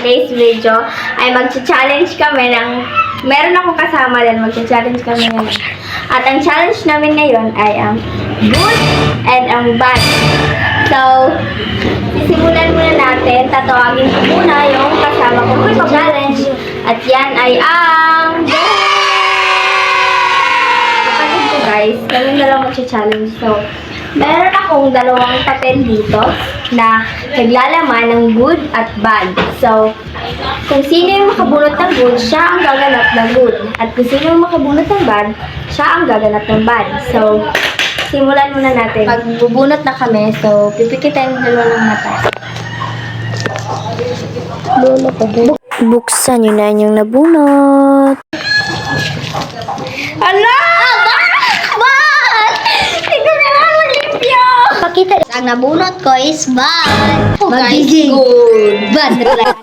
today's video ay mag-challenge kami ng meron akong kasama din mag-challenge kami ngayon. At ang challenge namin ngayon ay ang good and ang bad. So, sisimulan muna natin. Tatawagin ko muna yung kasama ko mag-challenge. At yan ay ang kapatid ko guys. Kami dalawa mag-challenge. So, meron akong dalawang papel dito na naglalaman ng good at bad. So, kung sino yung makabunot ng good, siya ang gaganap ng good. At kung sino yung makabunot ng bad, siya ang gaganap ng bad. So, simulan muna natin. Magbubunot na kami, so pipikitin dalawa ng mata. Buksan nyo na yung nabunot. Ala! Bad! Tingnan na lang limpyo! Pakita. Ang nabunot ko is bad. Magiging good. Bad na talaga.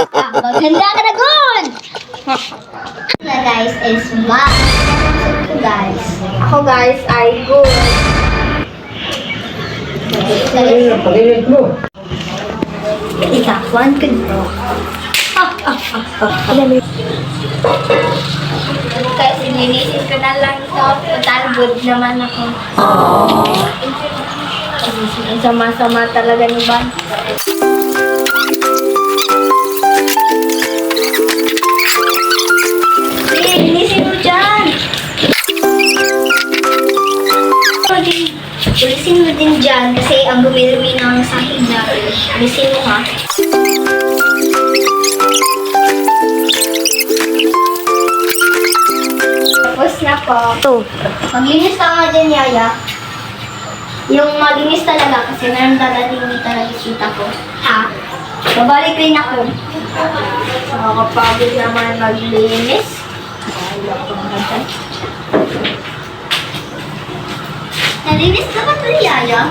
Maganda ka na good. na guys is bad. So guys. Ako guys ay good. Ikaw, one good bro. Kasi nilisin ko na lang to. Total good naman ako. Ang sama-sama talaga ni Ban. Linisin mo dyan. Pulisin mo din dyan kasi ang gumilumi ng sahig na. Pulisin mo ha. Tapos na po. Ito. Maglinis ka nga dyan, Yaya. Yung malinis talaga kasi meron dadating dito na bisita ko. Ha? Babalik rin ako. Nakakapagod naman maglinis. Nalinis ka ba ito, Yaya?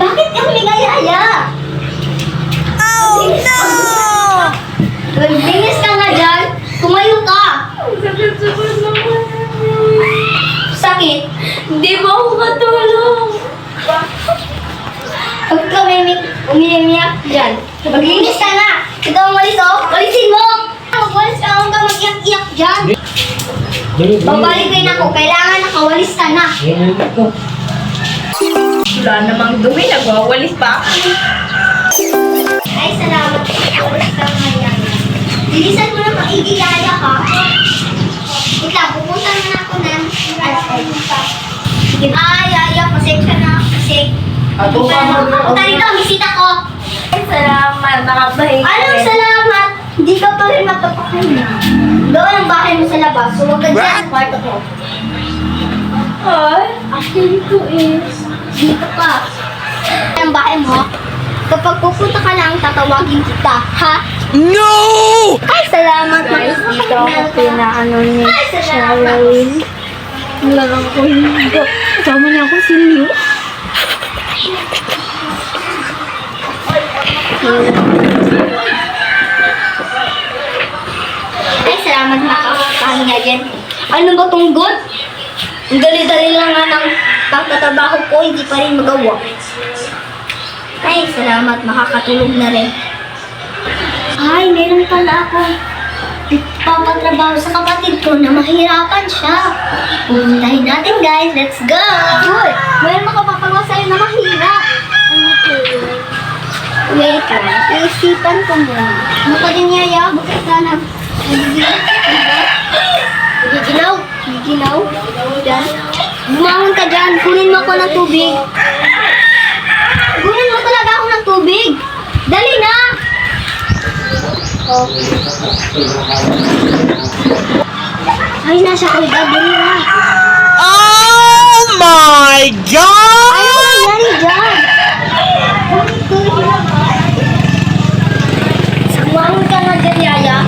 Bakit ka huminga, Yaya? Oh, no! Maglinis ka nga dyan. Tumayo ka. Sakit. Hindi mo ako katulong. Huwag ka umimik, umimiyak dyan. Maglinis ka na. Ikaw ang walis, oh. Walisin mo. Magwalis ka, huwag ka mag-iyak-iyak dyan. Babalik rin ako. Kailangan nakawalis ka na. Wala namang dumi. Nagwawalis pa ako. Ay, salamat. Nakawalis ka nga yan. Lilisan mo na maigi, Yaya, ha? Wait lang, pupunta na ako ng ah, Yaya, pasensya na. Kasi, Wala na ako. Punta dito, bisita ko. Salamat. Nakabahay ka Anong salamat? Hindi ka pa rin matapakan na. Doon ang bahay mo sa labas. So, huwag ka dyan sa kwarto ko. Ay, actually ko is... Dito ka. Ang bahay mo. Kapag pupunta ka lang, tatawagin kita. Ha? No! Ay, salamat. Guys, dito ako pinaano ni. Sharon. Wala ako hindi. Kasama niya ako si Liu. Ay, salamat makakapahinga dyan. Ano ba tong good? Ang dali-dali lang nga ng pagtatrabaho ko, hindi pa rin magawa. Ay, salamat, makakatulog na rin. Ay, meron pala ako papatrabaho sa kapatid ko na mahirapan siya. Pumuntahin natin guys, let's go! Good! Meron makapapagawa sa'yo na mahirap. Ano to? Wait lang, iisipan ko muna. Ano ka din yaya? Bakit ka na? Gigilaw? Gigilaw? Diyan? Bumangon ka dyan. Kunin mo ako ng tubig. Ay, nasa. Dali na. Oh my Ay, God! ano nangyari dyan? Bumangon ka nga dyan, Yaya.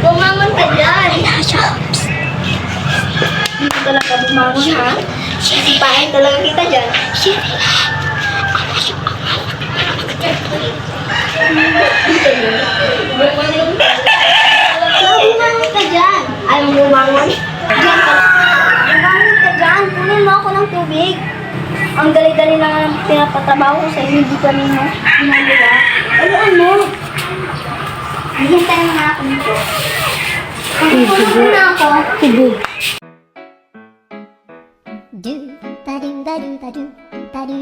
Bumangon ka dyan. Dito talaga bumangon ha. Sipahin talaga kita dyan. Bumangon ka dyan. Ayaw mo bumangon? Ka. Bumangon ka dyan. Kunin mo ako ng tubig. Ang dali-dali na nga ng pinapatrabaho ko sa iyo, hindi pa rin mo ginagawa. Ano ano? Hihintay mo na ako dito. Tutulog muna ako. Hubog. do ba do ba do ba do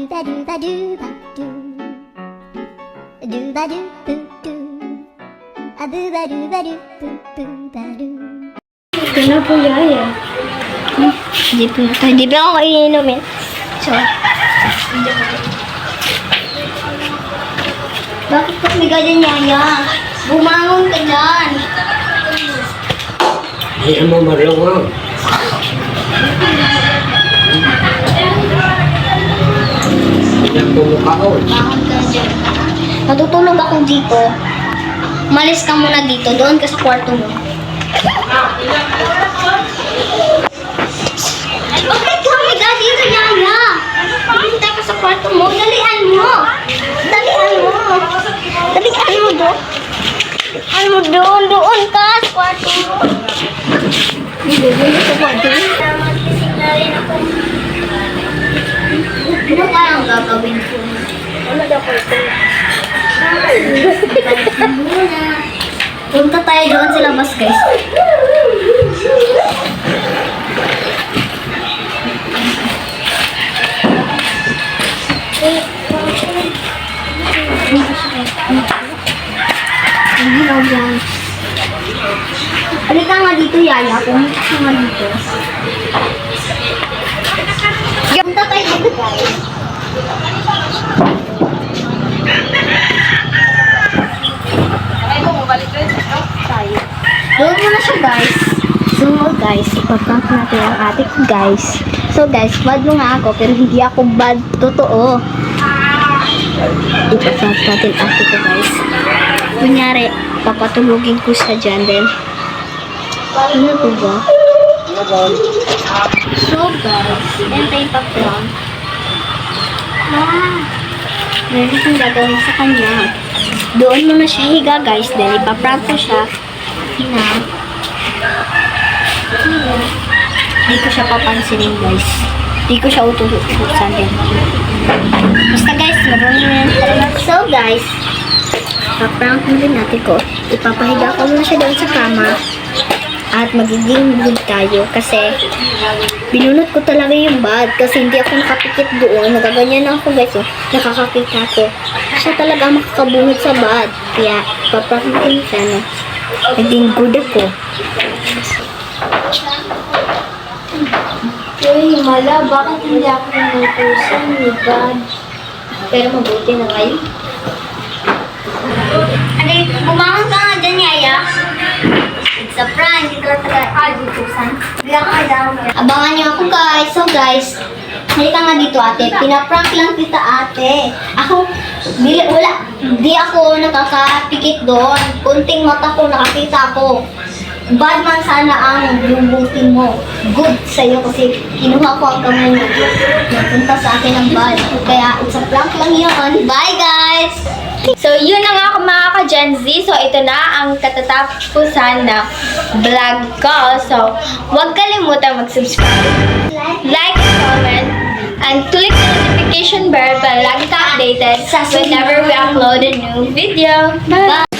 ba do do ba do boo do a boo ba do ba do boo boo ba do Ito na po yaya. Hindi pa ito. Hindi pa ako iinumin. So, bakit ka may ganyan, Yaya? Bumangon ka dyan. Ay, mo marunong. Yan pumukaon. Bangon ka dyan. Natutulog ako dito. Malis ka muna dito. Doon ka sa kwarto mo. Bakit ka may ka dito, Yaya? Hintay ka sa kwarto mo. Dalian mo. Dalian mo. Dalian mo doon. Dalian mo doon. Doon ka sa kwarto mo. Hindi, hindi sa kwarto mo. Magising na rin ako. Ano kayang gagawin ko? Ano daw ko ito? Punta tayo doon sa labas, guys. Halika nga dito, Yaya. Pumunta ka nga dito. Punta tayo dito, guys. Doon mo na siya, guys. So, guys, ipaprank natin ang ate ko, guys. So, guys, bad mo nga ako, pero hindi ako bad. Totoo. Ipaprank natin ate ko, guys. Kunyari, papatulugin ko siya dyan, then. Ano po ba? So, guys, yan tayo ipaprank. Ah, meron kong gagawin sa kanya. Doon mo na siya higa, guys. Then, ipaprank ko siya na hindi ko siya papansinin, guys. Hindi ko siya ututusan din. Basta, guys, marunong na yan talaga. So, guys, paprank mo din natin ko. Ipapahiga ko muna siya doon sa kama. At magiging good tayo kasi binunot ko talaga yung bag kasi hindi ako nakapikit doon. Nagaganyan ako guys. Oh. Nakakakita ko. Siya talaga makakabunot sa bag. Kaya paprank natin siya. No? Naging good ako. Uy, mala, bakit hindi ako inutusan ni God? Pero mabuti na ngayon. Ano, bumangon ka nga dyan, Yaya. It's a prank. Hindi ka talaga agutusan. Bigla ka daw. Abangan niyo ako, guys. So, guys, halika nga dito, ate. Pinaprank lang kita, ate. Ako, di, wala, di ako nakakapikit doon. Kunting mata ko, nakakita ko. Bad man sana ang bubutin mo. Good sa'yo kasi kinuha ko ang kamay mo. Napunta sa akin ang bad. Kaya it's a prank lang yun. Bye, guys! So, yun na nga ako mga ka-Gen Z. So, ito na ang katatapusan na vlog ko. So, huwag kalimutan mag-subscribe, like, and comment, and click the notification bell para lagi ka updated whenever we upload a new video. Bye!